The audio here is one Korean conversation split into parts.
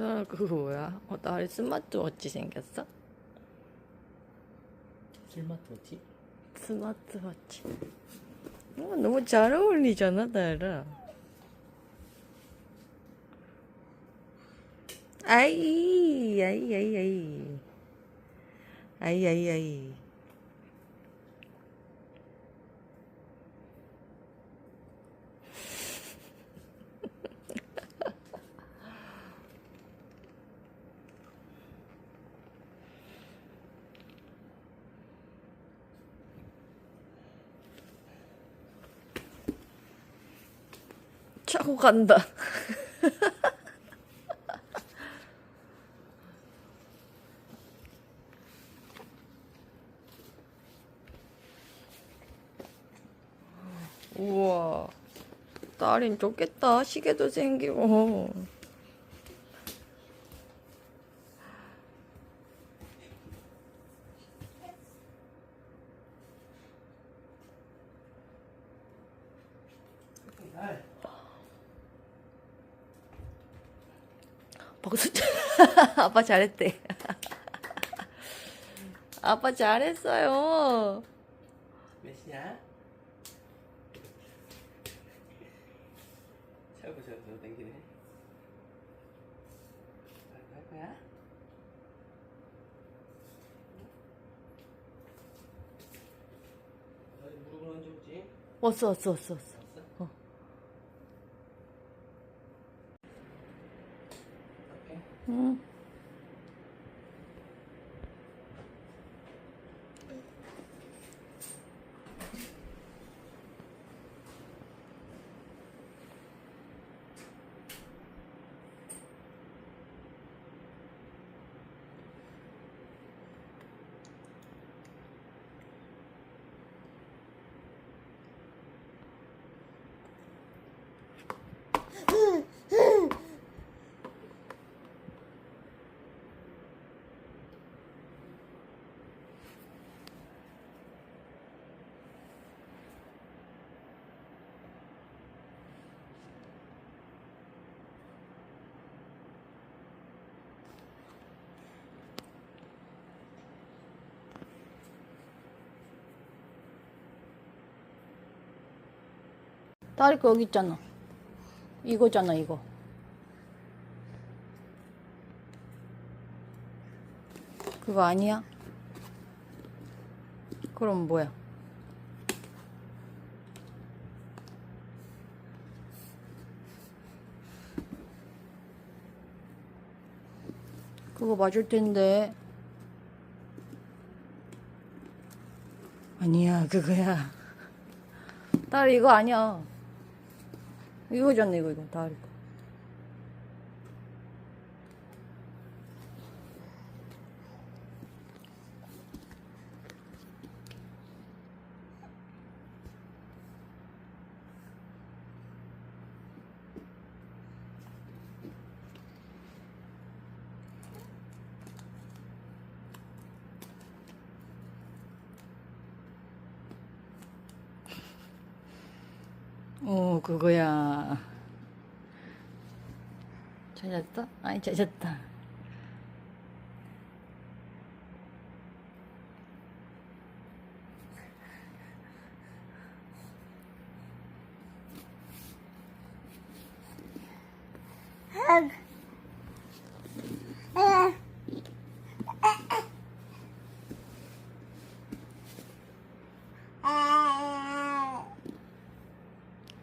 나 그거 뭐야? 어, 나 스마트워치 생겼어? 스마트워치? 스마트워치. 어, 너무 잘 어울리잖아, 나랑. 아이, 아이, 아이, 아이. 아이, 아이, 아이. 차고 간다. 우와. 딸인 좋겠다. 시계도 생기고. 박수 쳐. 아빠 잘했대. 아빠 잘했어요. 몇 시야? 세우고 땡기네 할- 할 거야? 어디 무릎을 얹어보지? 왔어, 왔어, 왔어, 왔어. 어. 오케이 응. 딸이 거 여기 있잖아. 이거잖아, 이거. 그거 아니야? 그럼 뭐야? 그거 맞을 텐데. 아니야, 그거야. 딸 이거 아니야. 이거잖아, 이거, 이거. 딸 이거. 어, 그거야. 찾았어? 아니, 찾았다.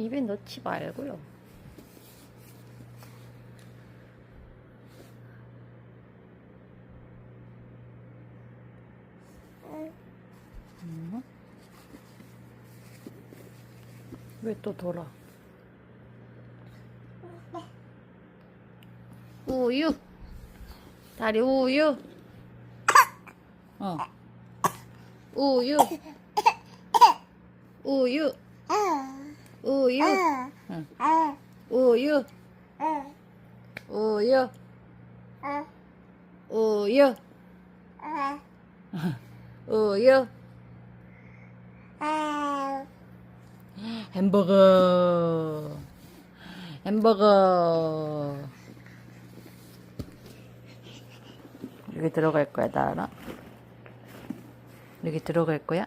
입에 넣지 말고요. 왜또 돌아? 우유. 다리 우유. 어. 우유. 우유. 우유. 응. 우유. 우유. 우유. 우유. 햄버거. 햄버거. 여기 들어갈 거야, 나라. 여기 들어갈 거야?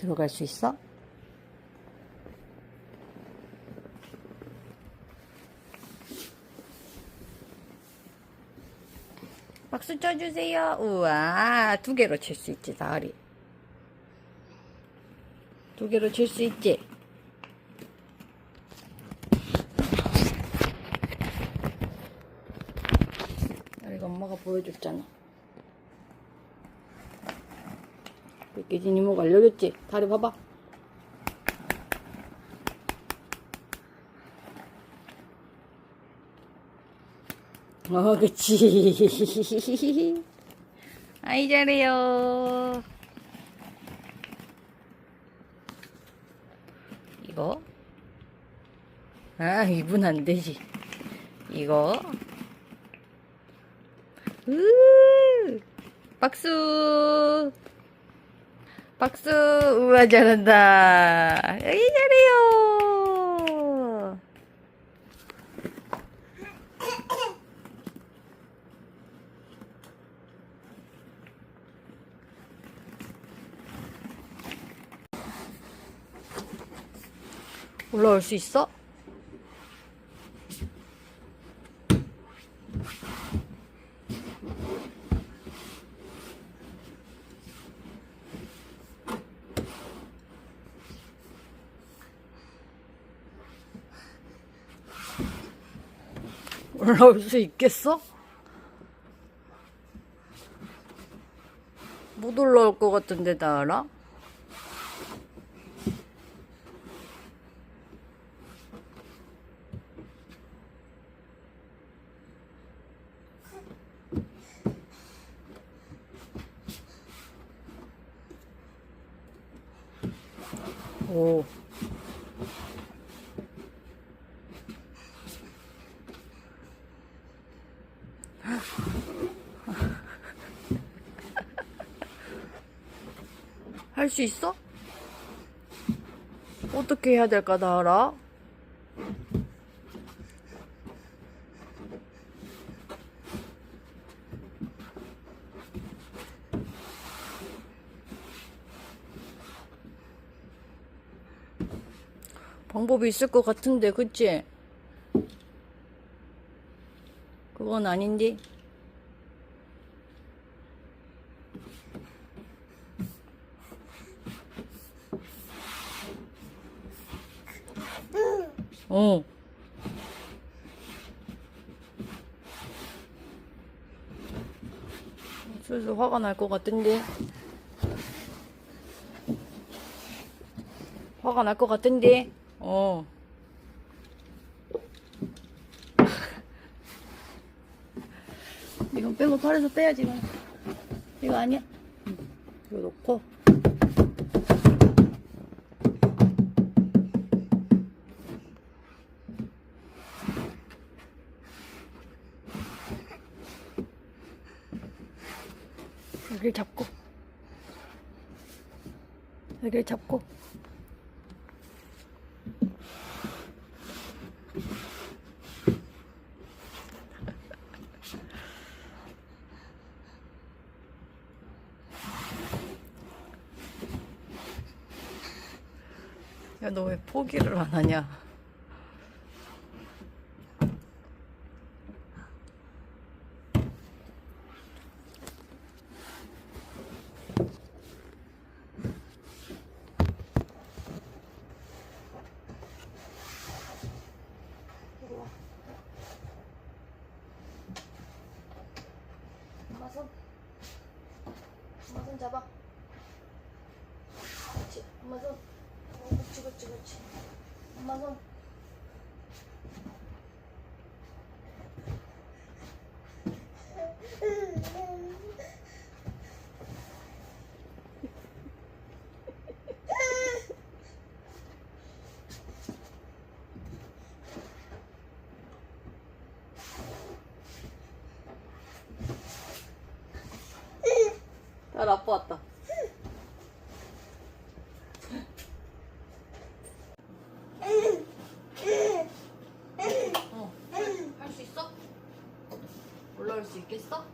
들어갈 수 있어? 박수 쳐주세요. 우와, 두 개로 칠 수 있지, 나으리. 두 개로 칠 수 있지? 이거 엄마가 보여줬잖아. 깨진 이모가 알려줬지? 다리 봐봐. 어, 그치. 아이, 잘해요. 이거? 아, 이분 안 되지. 이거? 으 박수! 박수! 우와, 잘한다. 아이, 잘해요. 올라올 수 있어? 올라올 수 있겠어? 못 올라올 것 같은데 나 알아? 오. 할 수 있어? 어떻게 해야 될까, 나 알아? 방법이 있을 것 같은데, 그치? 그건 아닌데? 어. 슬슬 화가 날 것 같은데? 화가 날 것 같은데? 어. 이건 빼고 팔에서 빼야지, 이거. 아니야? 응. 이거 놓고. 여기를 잡고. 여기를 잡고. 야, 너 왜 포기를 안 하냐? 엄마 손. 엄마 손 잡아. 그렇지. 엄마 손. 어, 그렇지, 그렇지, 그렇지. 엄마 손. 야, 아빠 왔다. 어. 할 수 있어? 그럴 수 있겠어?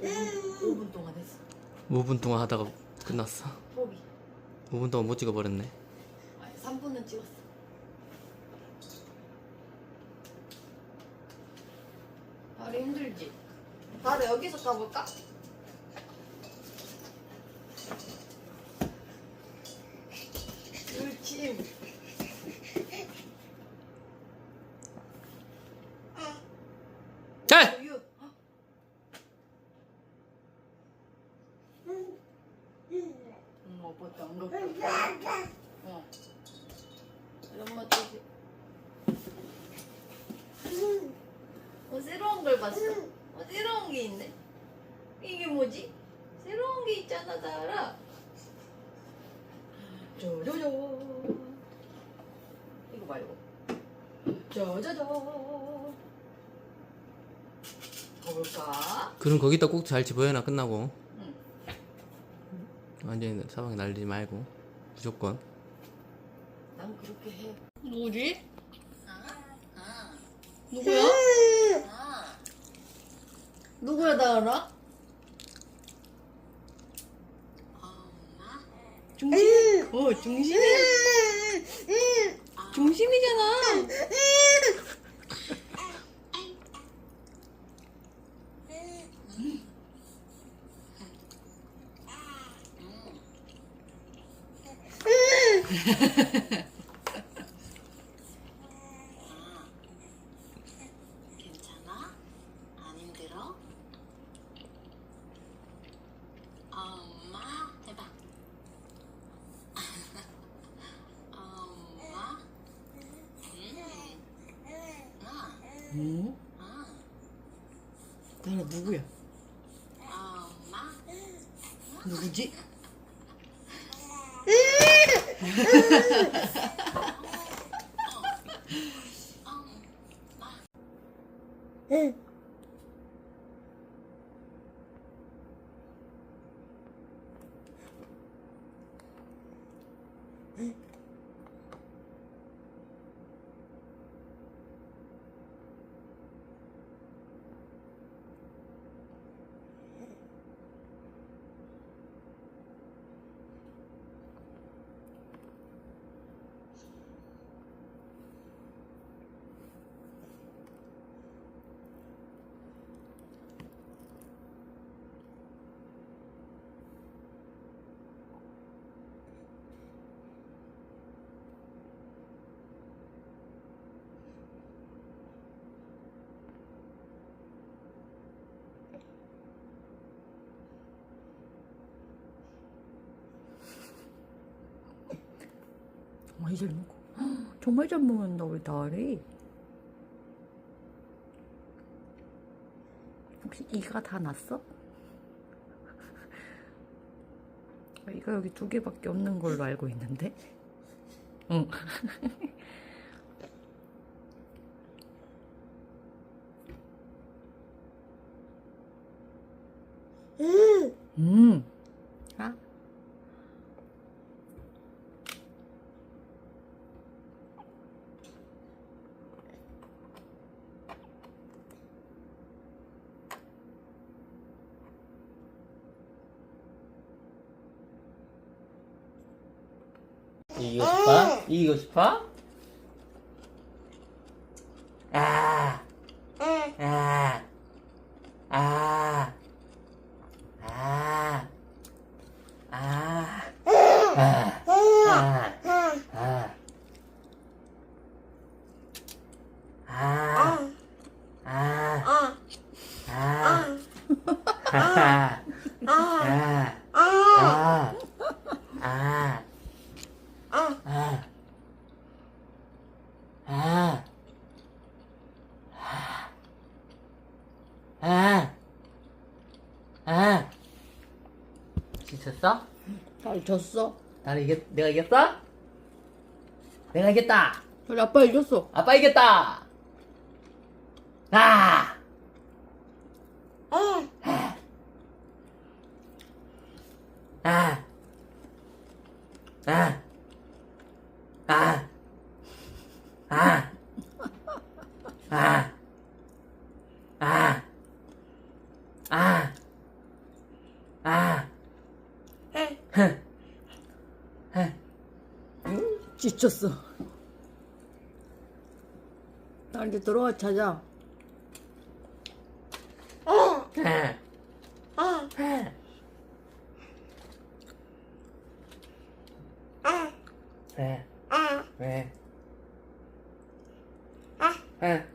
오 5분 동안 했어. 5분 동안 하다가 끝났어. 포기. 5분 동안 못 찍어버렸네. 아니, 3분은 찍었어. 다리 힘들지? 다리 여기서 가볼까? 옳지. 자! 우유. 응, 오빠도 안 가. 어. 엄마 또. 어, 새로운 걸 봤어. 어, 새로운 게 있네. 이게 뭐지? 새로운 게 있잖아, 다라. 쪼쪼쪼. 이거 말고. 쪼쪼쪼. 가볼까? 그럼 거기다 꼭 잘 집어해놔 끝나고. 응. 완전히 사방에 날리지 말고. 무조건. 난 그렇게 해. 누구지? 누구야? 누구야, 나 알아? 중심? 어, 중심이. 중심이잖아. 괜찮아? 안 힘들어? 엄마 해봐. 엄마. 음. 아, 응? 아, 나라 누구야? 엄마. 누구지? 정말 잘 먹어. 정말 잘 먹는다 우리 다리. 혹시 이가 다 났어? 아, 이가 여기 두 개밖에 없는 걸로 알고 있는데. 응. 음. 아. 이기고 싶어? 이기고 싶어? 아. 아. 지쳤어? 다리 졌어. 나는 이겼, 내가 이겼어? 내가 이겼다! 다리 아빠 이겼어. 아빠 이겼다! 아! 아! 지쳤어. 빨리 들어와 찾아. 왜? 왜? 왜? 왜?